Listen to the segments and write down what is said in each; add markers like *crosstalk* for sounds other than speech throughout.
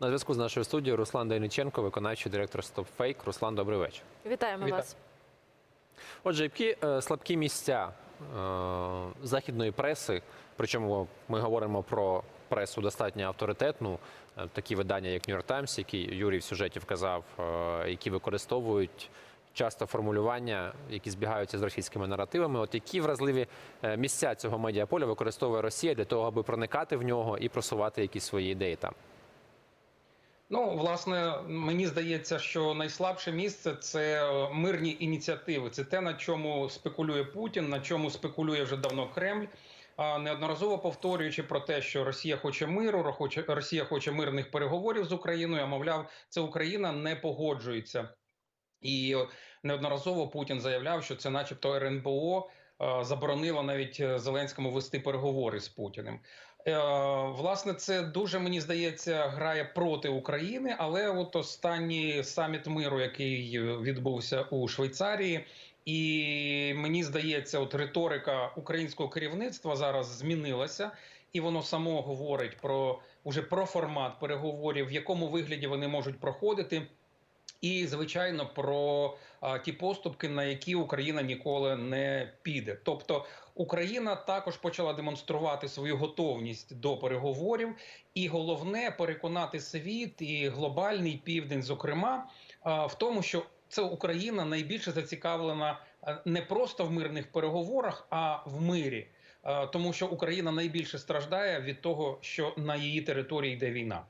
На зв'язку з нашою студією Руслан Дейниченко, виконавчий директор StopFake. Руслан, добрий вечір. Вітаємо Вітаю. вас. Отже, які е, слабкі місця е, західної преси, причому ми говоримо про пресу достатньо авторитетну, е, такі видання, як New York Times, які Юрій в сюжеті вказав, е, які використовують часто формулювання, які збігаються з російськими наративами. От які вразливі е, місця цього медіаполя використовує Росія для того, аби проникати в нього і просувати якісь свої ідеї там? Ну, власне, мені здається, що найслабше місце це е, мирні ініціативи. Це те, на чому спекулює Путін, на чому спекулює вже давно Кремль. А, Неодноразово повторюючи про те, що Росія хоче миру, Росія хоче мирних переговорів з Україною. А мовляв, це Україна не погоджується. І неодноразово Путін заявляв, що це, начебто, РНБО е, заборонило навіть е, Зеленському вести переговори з Путіним. Е, Власне, це дуже мені здається грає проти України, але от останній саміт миру, який відбувся у Швейцарії, і мені здається, от риторика українського керівництва зараз змінилася, і воно само говорить про уже про формат переговорів, в якому вигляді вони можуть проходити. І звичайно про ті поступки, на які Україна ніколи не піде. Тобто Україна також почала демонструвати свою готовність до переговорів, і головне переконати світ і глобальний південь, зокрема, в тому, що це Україна найбільше зацікавлена не просто в мирних переговорах, а в мирі, тому що Україна найбільше страждає від того, що на її території йде війна.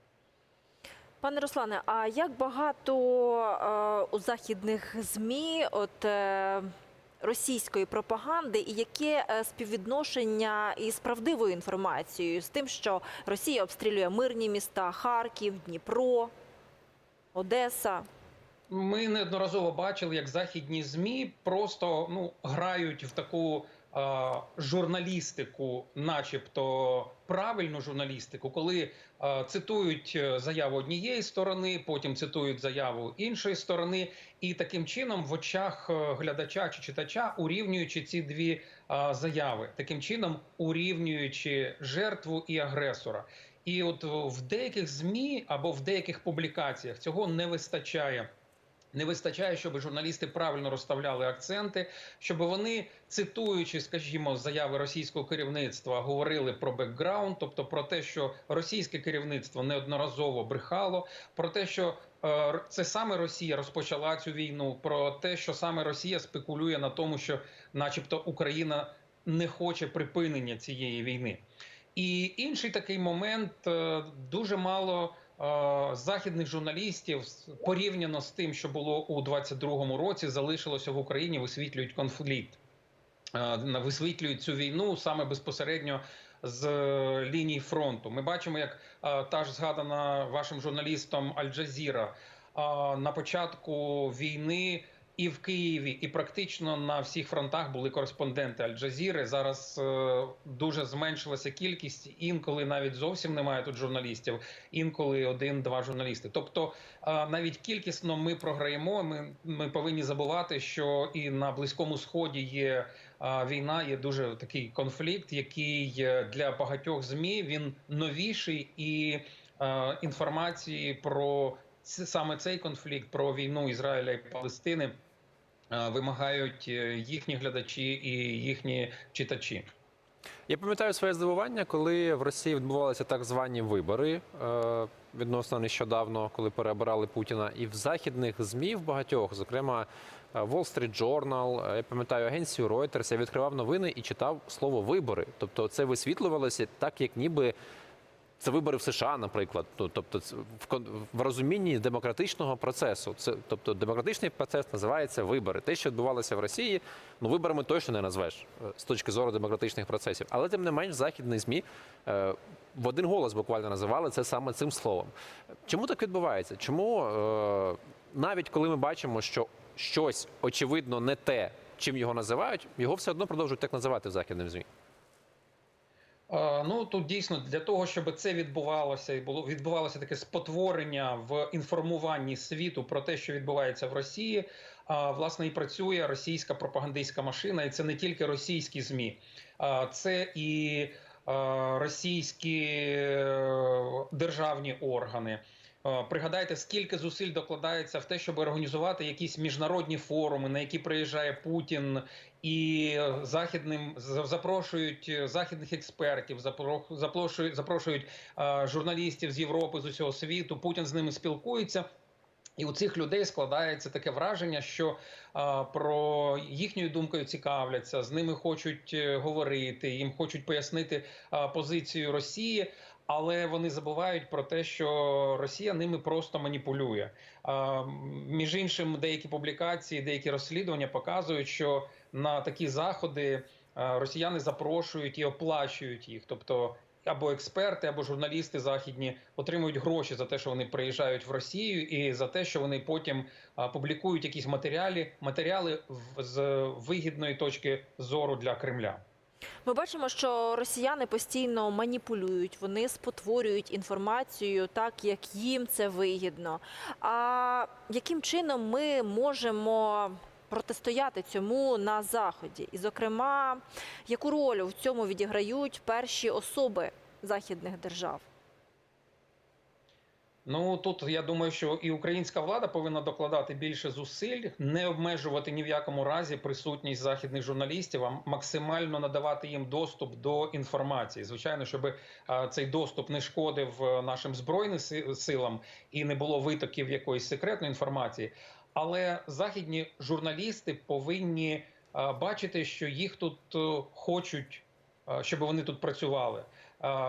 Пане Руслане, а як багато е, у західних ЗМІ от е, російської пропаганди, і яке е, співвідношення із правдивою інформацією, з тим, що Росія обстрілює мирні міста Харків, Дніпро, Одеса? Ми неодноразово бачили, як західні змі просто ну грають в таку журналістику, начебто правильну журналістику, коли е, цитують е, заяву однієї сторони, потім цитують заяву іншої сторони, і таким чином в очах е, глядача чи читача урівнюючи ці дві е, заяви, таким чином урівнюючи жертву і агресора. І от в деяких змі або в деяких публікаціях цього не вистачає. Не вистачає, щоб журналісти правильно розставляли акценти, щоб вони, цитуючи, скажімо, заяви російського керівництва, говорили про бекграунд, тобто про те, що російське керівництво неодноразово брехало, про те, що е, це саме Росія розпочала цю війну, про те, що саме Росія спекулює на тому, що, начебто, Україна не хоче припинення цієї війни. І інший такий момент е, дуже мало західних журналістів порівняно з тим, що було у 22-му році, залишилося в Україні, висвітлюють конфлікт. Е, Висвітлюють цю війну саме безпосередньо з е, лінії фронту. Ми бачимо, як е, та ж згадана вашим журналістом Аль-Джазіра е, на початку війни і в Києві, і практично на всіх фронтах були кореспонденти Аль-Джазіри. Зараз е, дуже зменшилася кількість. Інколи навіть зовсім немає тут журналістів, інколи один-два журналісти. Тобто, е, навіть кількісно ми програємо. Ми, ми повинні забувати, що і на близькому сході є е, війна, є дуже такий конфлікт, який для багатьох змі він новіший і е, інформації про саме цей конфлікт, про війну Ізраїля і Палестини. Е, Вимагають е, їхні глядачі і їхні читачі. Я пам'ятаю своє здивування, коли в Росії відбувалися так звані вибори е, відносно нещодавно, коли переобирали Путіна, і в західних змі в багатьох, зокрема Wall Street Journal, я пам'ятаю агенцію Reuters, я відкривав новини і читав слово вибори. Тобто це висвітлювалося так, як ніби. Це вибори в США, наприклад. Ну, тобто, в розумінні демократичного процесу. Це тобто демократичний процес називається вибори. Те, що відбувалося в Росії, ну виборами точно не назвеш е, з точки зору демократичних процесів. Але тим не менш, західні змі е, в один голос буквально називали це саме цим словом. Чому так відбувається? Чому е, навіть коли ми бачимо, що щось очевидно не те, чим його називають, його все одно продовжують так називати в західних змі? Е, Ну тут дійсно для того, щоб це відбувалося і було відбувалося таке спотворення в інформуванні світу про те, що відбувається в Росії. а, Власне, і працює російська пропагандистська машина, і це не тільки російські змі, а це і е, російські е, державні органи. Е, Пригадайте, скільки зусиль докладається в те, щоб організувати якісь міжнародні форуми, на які приїжджає Путін, і е, західним запрошують е, західних експертів, запро- запрошують, запрошують журналістів з Європи, з усього світу. Путін з ними спілкується. І у цих людей складається таке враження, що а, про їхньою думкою цікавляться, з ними хочуть говорити, їм хочуть пояснити а, позицію Росії, але вони забувають про те, що Росія ними просто маніпулює. Між іншим, деякі публікації, деякі розслідування показують, що на такі заходи росіяни запрошують і оплачують їх, тобто або експерти, або журналісти західні отримують гроші за те, що вони приїжджають в Росію, і за те, що вони потім публікують якісь матеріали, матеріали з вигідної точки зору для Кремля. Ми бачимо, що росіяни постійно маніпулюють, вони спотворюють інформацію так, як їм це вигідно. А яким чином ми можемо протистояти цьому на заході? І, зокрема, яку роль в цьому відіграють перші особи західних держав? Ну тут я думаю, що і українська влада повинна докладати більше зусиль, не обмежувати ні в якому разі присутність західних журналістів, а максимально надавати їм доступ до інформації. Звичайно, щоб цей доступ не шкодив е, нашим збройним силам і не було витоків якоїсь секретної інформації. Але західні журналісти повинні бачити, що їх тут е, хочуть, щоб вони тут працювали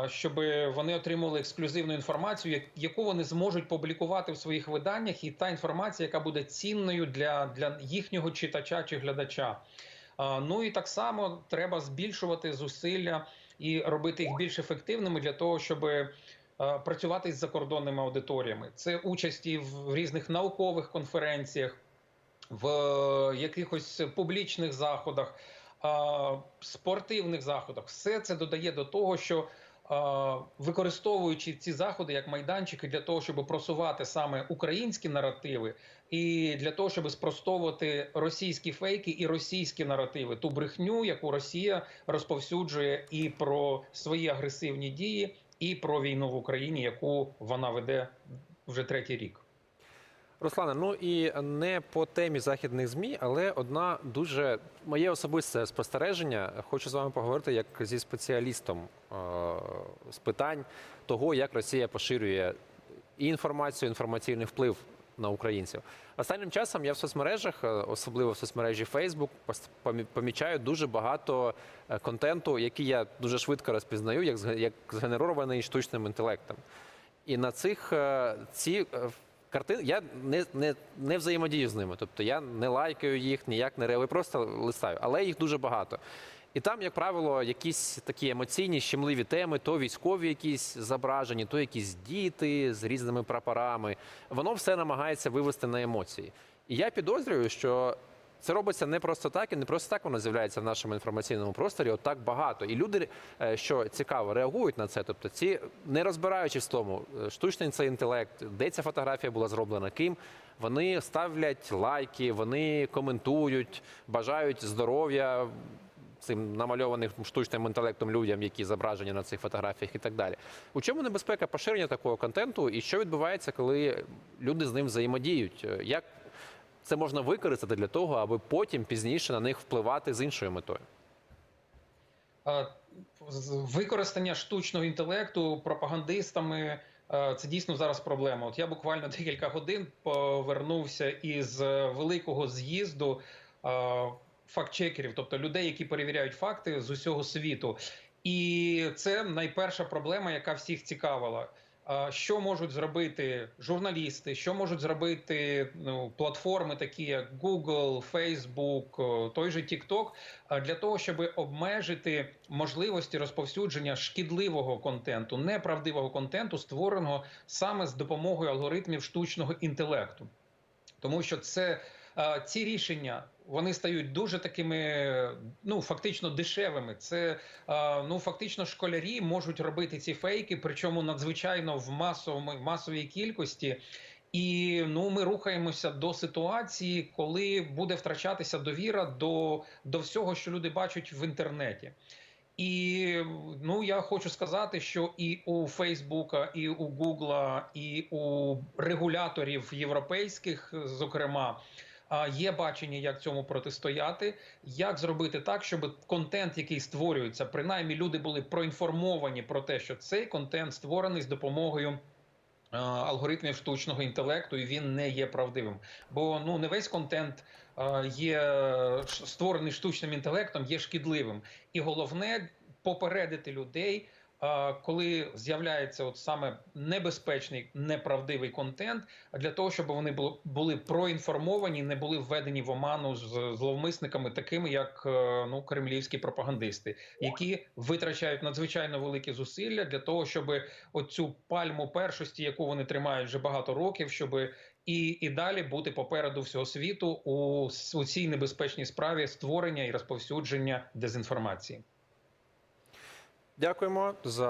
щоб вони отримували ексклюзивну інформацію, яку вони зможуть публікувати в своїх виданнях, і та інформація, яка буде цінною для, для їхнього читача чи глядача. Ну і так само треба збільшувати зусилля і робити їх більш ефективними для того, щоб працювати з закордонними аудиторіями. Це участі в різних наукових конференціях, в е, якихось публічних заходах, спортивних заходах. Все це додає до того, що використовуючи ці заходи як майданчики для того, щоб просувати саме українські наративи, і для того, щоб спростовувати російські фейки і російські наративи, ту брехню, яку Росія розповсюджує і про свої агресивні дії, і про війну в Україні, яку вона веде вже третій рік. Руслане, ну і не по темі західних змі, але одна дуже моє особисте спостереження. Хочу з вами поговорити як зі спеціалістом е- з питань того, як Росія поширює і інформацію, інформаційний вплив на українців. Останнім часом я в соцмережах, е, особливо в соцмережі Facebook, помічаю дуже багато е, контенту, який я дуже швидко розпізнаю, як зге- як згенерований штучним інтелектом. І на цих ці картини я не, не, не взаємодію з ними. Тобто я не лайкаю їх, ніяк не реагую, просто листаю. Але їх дуже багато. І там, як правило, якісь такі емоційні, щемливі теми, то військові якісь зображені, то якісь діти з різними прапорами. Воно все намагається вивести на емоції. І я підозрюю, що це робиться не просто так, і не просто так воно з'являється в нашому інформаційному просторі. От так багато. І люди, е, що цікаво, реагують на це. Тобто, ці не розбираючись в тому, е, штучний це інтелект, де ця фотографія була зроблена, ким. Вони ставлять лайки, вони коментують, бажають здоров'я цим намальованим штучним інтелектом людям, які зображені на цих фотографіях, і так далі. У чому небезпека поширення такого контенту, і що відбувається, коли люди з ним взаємодіють? Е, Як це можна використати для того, аби потім пізніше на них впливати з іншою метою? Використання штучного інтелекту пропагандистами це дійсно зараз проблема. От я буквально *laughs* декілька годин повернувся із е, великого з'їзду фактчекерів, тобто людей, які перевіряють факти з усього світу. І це найперша проблема, яка всіх цікавила. Що можуть зробити журналісти, що можуть зробити ну, платформи, такі як Google, Facebook, той же TikTok, для того, щоб обмежити можливості розповсюдження шкідливого контенту, неправдивого контенту, створеного саме з допомогою алгоритмів штучного інтелекту, тому що це ці рішення. Вони стають дуже такими, ну фактично дешевими. Це ну фактично школярі можуть робити ці фейки, причому надзвичайно в масовому масовій кількості. І ну ми рухаємося до ситуації, коли буде втрачатися довіра до, до всього, що люди бачать в інтернеті. І ну я хочу сказати, що і у Фейсбука, і у Гугла, і у регуляторів європейських, зокрема, є бачення, як цьому протистояти, як зробити так, щоб контент, який створюється, принаймні люди були проінформовані про те, що цей контент створений з допомогою. Алгоритмів штучного інтелекту і він не є правдивим, бо ну не весь контент є створений штучним інтелектом, є шкідливим, і головне попередити людей, коли з'являється от саме небезпечний неправдивий контент, для того, щоб вони було- були проінформовані, не були введені в оману з зловмисниками, такими як е, ну кремлівські пропагандисти, які витрачають надзвичайно великі зусилля для того, щоб оцю пальму першості, яку вони тримають вже багато років, щоб і, і далі бути попереду всього світу у, у цій небезпечній справі створення і розповсюдження дезінформації. Дякуємо за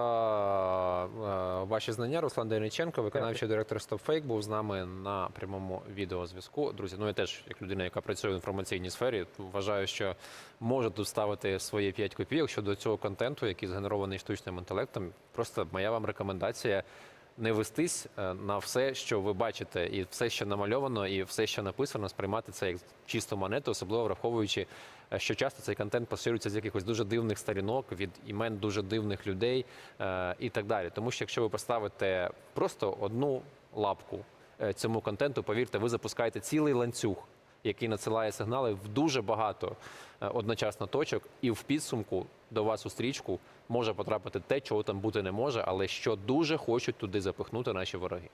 е, ваші знання. Руслан Дениченко, виконавчий директор StopFake, був з нами на прямому відеозв'язку. Друзі, ну я теж, як людина, яка працює в інформаційній сфері, вважаю, що може тут ставити свої 5 копійок щодо цього контенту, який згенерований штучним інтелектом. Просто моя вам рекомендація. Не вестись е, на все, що ви бачите, і все, що намальовано, і все, що написано, сприймати це як чисту монету, особливо враховуючи, е, що часто цей контент поширюється з якихось дуже дивних сторінок, від імен дуже дивних людей е, і так далі. Тому що якщо ви поставите просто одну лапку цьому контенту, повірте, ви запускаєте цілий ланцюг, який надсилає сигнали в дуже багато е, одночасно точок, і в підсумку до вас у стрічку може потрапити те, чого там бути не може, але що дуже хочуть туди запихнути наші вороги.